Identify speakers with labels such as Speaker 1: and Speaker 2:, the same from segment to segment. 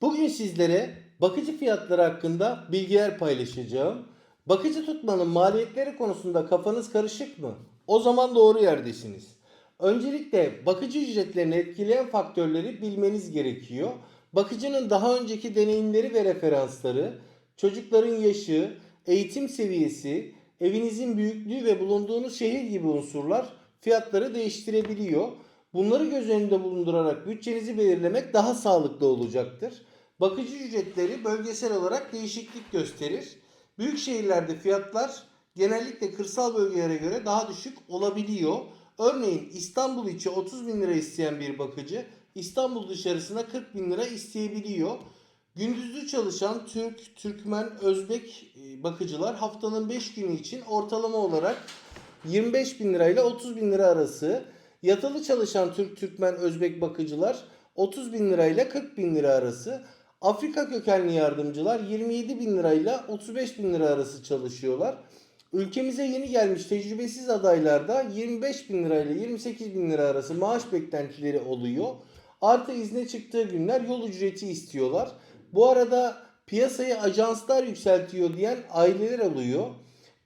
Speaker 1: Bugün sizlere bakıcı fiyatları hakkında bilgiler paylaşacağım. Bakıcı tutmanın maliyetleri konusunda kafanız karışık mı? O zaman doğru yerdesiniz. Öncelikle bakıcı ücretlerini etkileyen faktörleri bilmeniz gerekiyor. Bakıcının daha önceki deneyimleri ve referansları, çocukların yaşı, eğitim seviyesi, evinizin büyüklüğü ve bulunduğunuz şehir gibi unsurlar fiyatları değiştirebiliyor. Bunları göz önünde bulundurarak bütçenizi belirlemek daha sağlıklı olacaktır. Bakıcı ücretleri bölgesel olarak değişiklik gösterir. Büyük şehirlerde fiyatlar genellikle kırsal bölgelere göre daha düşük olabiliyor. Örneğin İstanbul içi 30 bin lira isteyen bir bakıcı İstanbul dışarısına 40 bin lira isteyebiliyor. Gündüzlü çalışan Türk, Türkmen, Özbek e, bakıcılar haftanın 5 günü için ortalama olarak 25 bin lirayla 30 bin lira arası. Yatılı çalışan Türk, Türkmen, Özbek bakıcılar 30 bin lirayla 40 bin lira arası. Afrika kökenli yardımcılar 27 bin lirayla 35 bin lira arası çalışıyorlar. Ülkemize yeni gelmiş tecrübesiz adaylarda 25 bin lirayla 28 bin lira arası maaş beklentileri oluyor. Artı izne çıktığı günler yol ücreti istiyorlar. Bu arada piyasayı ajanslar yükseltiyor diyen aileler oluyor.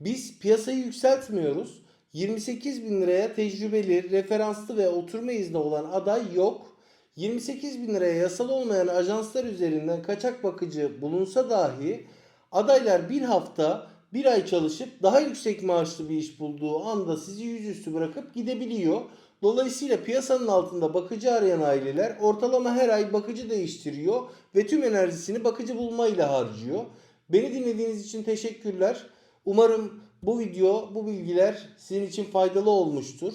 Speaker 1: Biz piyasayı yükseltmiyoruz. 28 bin liraya tecrübeli, referanslı ve oturma izni olan aday yok. 28 bin liraya yasal olmayan ajanslar üzerinden kaçak bakıcı bulunsa dahi adaylar bir hafta, bir ay çalışıp daha yüksek maaşlı bir iş bulduğu anda sizi yüzüstü bırakıp gidebiliyor. Dolayısıyla piyasanın altında bakıcı arayan aileler ortalama her ay bakıcı değiştiriyor ve tüm enerjisini bakıcı bulmayla harcıyor. Beni dinlediğiniz için teşekkürler. Umarım bu video, bu bilgiler sizin için faydalı olmuştur.